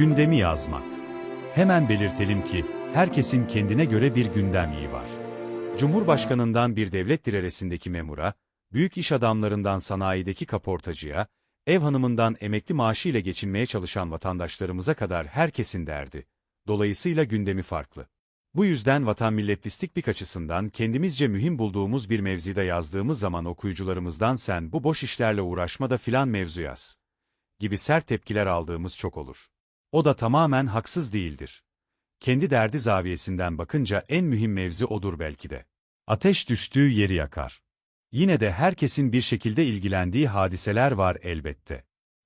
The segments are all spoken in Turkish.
Gündemi yazmak. Hemen belirtelim ki, herkesin kendine göre bir gündem iyi var. Cumhurbaşkanından bir devlet direresindeki memura, büyük iş adamlarından sanayideki kaportacıya, ev hanımından emekli maaşı ile geçinmeye çalışan vatandaşlarımıza kadar herkesin derdi. Dolayısıyla gündemi farklı. Bu yüzden vatan milletlistik açısından kendimizce mühim bulduğumuz bir mevzide yazdığımız zaman okuyucularımızdan sen bu boş işlerle uğraşma da filan mevzu yaz gibi sert tepkiler aldığımız çok olur. O da tamamen haksız değildir. Kendi derdi zaviyesinden bakınca en mühim mevzi odur belki de. Ateş düştüğü yeri yakar. Yine de herkesin bir şekilde ilgilendiği hadiseler var elbette.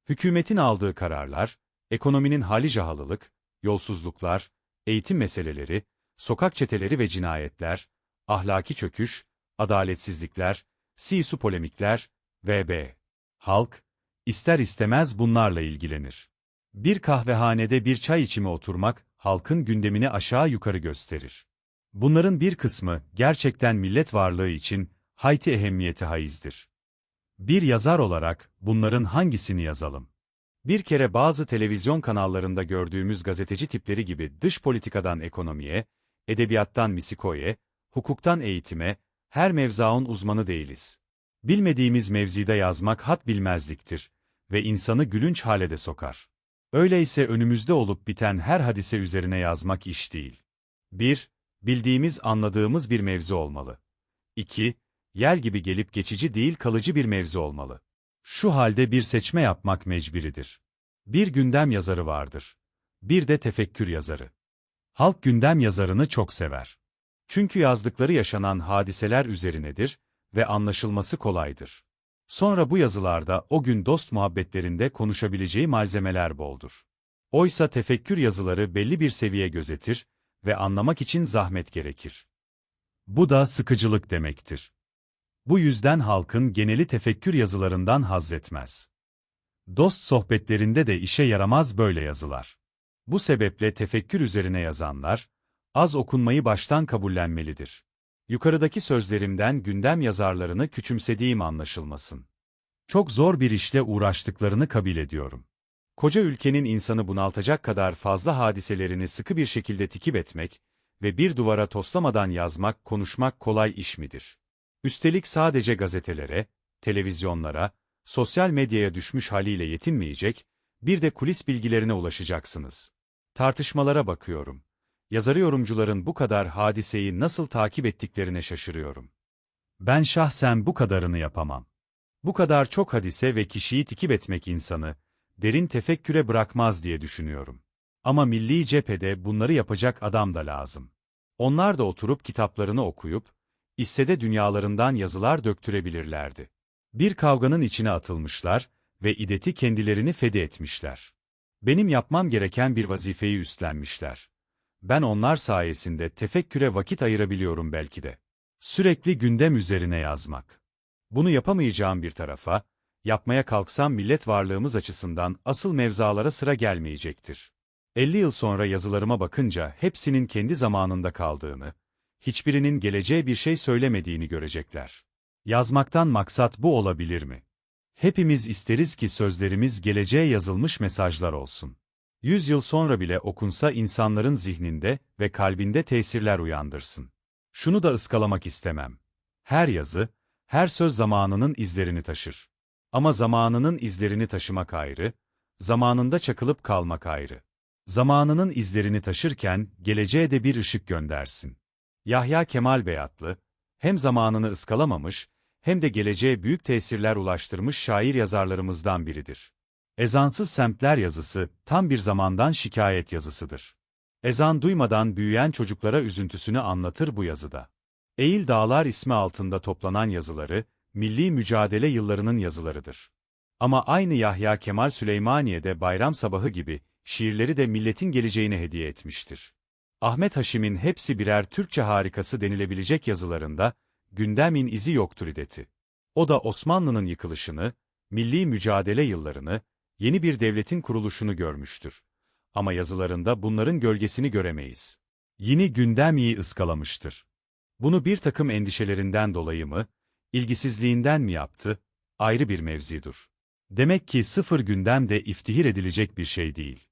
Hükümetin aldığı kararlar, ekonominin hali cahalılık, yolsuzluklar, eğitim meseleleri, sokak çeteleri ve cinayetler, ahlaki çöküş, adaletsizlikler, sisu polemikler, vb. Halk, ister istemez bunlarla ilgilenir. Bir kahvehanede bir çay içime oturmak, halkın gündemini aşağı yukarı gösterir. Bunların bir kısmı, gerçekten millet varlığı için, hayti ehemmiyeti haizdir. Bir yazar olarak, bunların hangisini yazalım? Bir kere bazı televizyon kanallarında gördüğümüz gazeteci tipleri gibi dış politikadan ekonomiye, edebiyattan misikoye, hukuktan eğitime, her mevzaun uzmanı değiliz. Bilmediğimiz mevzide yazmak hat bilmezliktir ve insanı gülünç hale de sokar. Öyleyse önümüzde olup biten her hadise üzerine yazmak iş değil. 1. Bildiğimiz, anladığımız bir mevzu olmalı. 2. Yel gibi gelip geçici değil kalıcı bir mevzu olmalı. Şu halde bir seçme yapmak mecburidir. Bir gündem yazarı vardır. Bir de tefekkür yazarı. Halk gündem yazarını çok sever. Çünkü yazdıkları yaşanan hadiseler üzerinedir ve anlaşılması kolaydır. Sonra bu yazılarda o gün dost muhabbetlerinde konuşabileceği malzemeler boldur. Oysa tefekkür yazıları belli bir seviye gözetir ve anlamak için zahmet gerekir. Bu da sıkıcılık demektir. Bu yüzden halkın geneli tefekkür yazılarından haz etmez. Dost sohbetlerinde de işe yaramaz böyle yazılar. Bu sebeple tefekkür üzerine yazanlar, az okunmayı baştan kabullenmelidir. Yukarıdaki sözlerimden gündem yazarlarını küçümsediğim anlaşılmasın. Çok zor bir işle uğraştıklarını kabul ediyorum. Koca ülkenin insanı bunaltacak kadar fazla hadiselerini sıkı bir şekilde tikip etmek ve bir duvara toslamadan yazmak, konuşmak kolay iş midir? Üstelik sadece gazetelere, televizyonlara, sosyal medyaya düşmüş haliyle yetinmeyecek, bir de kulis bilgilerine ulaşacaksınız. Tartışmalara bakıyorum. Yazarı yorumcuların bu kadar hadiseyi nasıl takip ettiklerine şaşırıyorum. Ben şahsen bu kadarını yapamam. Bu kadar çok hadise ve kişiyi tikip etmek insanı, derin tefekküre bırakmaz diye düşünüyorum. Ama milli cephede bunları yapacak adam da lazım. Onlar da oturup kitaplarını okuyup, hissede dünyalarından yazılar döktürebilirlerdi. Bir kavganın içine atılmışlar ve ideti kendilerini fedi etmişler. Benim yapmam gereken bir vazifeyi üstlenmişler. Ben onlar sayesinde tefekküre vakit ayırabiliyorum belki de. Sürekli gündem üzerine yazmak. Bunu yapamayacağım bir tarafa, yapmaya kalksam millet varlığımız açısından asıl mevzalara sıra gelmeyecektir. 50 yıl sonra yazılarıma bakınca hepsinin kendi zamanında kaldığını, hiçbirinin geleceğe bir şey söylemediğini görecekler. Yazmaktan maksat bu olabilir mi? Hepimiz isteriz ki sözlerimiz geleceğe yazılmış mesajlar olsun. Yüz yıl sonra bile okunsa insanların zihninde ve kalbinde tesirler uyandırsın. Şunu da ıskalamak istemem. Her yazı, her söz zamanının izlerini taşır. Ama zamanının izlerini taşımak ayrı, zamanında çakılıp kalmak ayrı. Zamanının izlerini taşırken geleceğe de bir ışık göndersin. Yahya Kemal Beyatlı, hem zamanını ıskalamamış, hem de geleceğe büyük tesirler ulaştırmış şair yazarlarımızdan biridir. Ezansız semtler yazısı, tam bir zamandan şikayet yazısıdır. Ezan duymadan büyüyen çocuklara üzüntüsünü anlatır bu yazıda. Eğil Dağlar ismi altında toplanan yazıları, milli mücadele yıllarının yazılarıdır. Ama aynı Yahya Kemal Süleymaniye'de bayram sabahı gibi, şiirleri de milletin geleceğine hediye etmiştir. Ahmet Haşim'in hepsi birer Türkçe harikası denilebilecek yazılarında, gündemin izi yoktur ideti. O da Osmanlı'nın yıkılışını, milli mücadele yıllarını, yeni bir devletin kuruluşunu görmüştür. Ama yazılarında bunların gölgesini göremeyiz. Yeni gündem iyi ıskalamıştır. Bunu bir takım endişelerinden dolayı mı, ilgisizliğinden mi yaptı, ayrı bir mevzidur. Demek ki sıfır gündem de iftihir edilecek bir şey değil.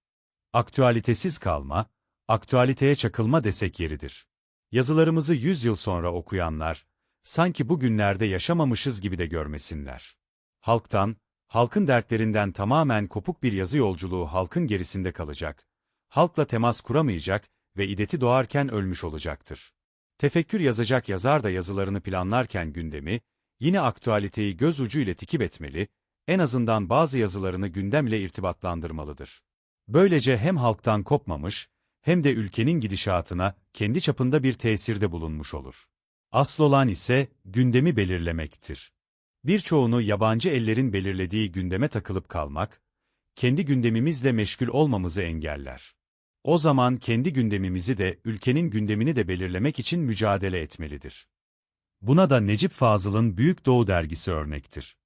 Aktüalitesiz kalma, aktüaliteye çakılma desek yeridir. Yazılarımızı 100 yıl sonra okuyanlar, sanki bugünlerde yaşamamışız gibi de görmesinler. Halktan, halkın dertlerinden tamamen kopuk bir yazı yolculuğu halkın gerisinde kalacak. Halkla temas kuramayacak ve ideti doğarken ölmüş olacaktır. Tefekkür yazacak yazar da yazılarını planlarken gündemi, yine aktüaliteyi göz ucu ile takip etmeli, en azından bazı yazılarını gündemle irtibatlandırmalıdır. Böylece hem halktan kopmamış, hem de ülkenin gidişatına kendi çapında bir tesirde bulunmuş olur. Asıl olan ise gündemi belirlemektir. Birçoğunu yabancı ellerin belirlediği gündeme takılıp kalmak, kendi gündemimizle meşgul olmamızı engeller. O zaman kendi gündemimizi de ülkenin gündemini de belirlemek için mücadele etmelidir. Buna da Necip Fazıl'ın Büyük Doğu dergisi örnektir.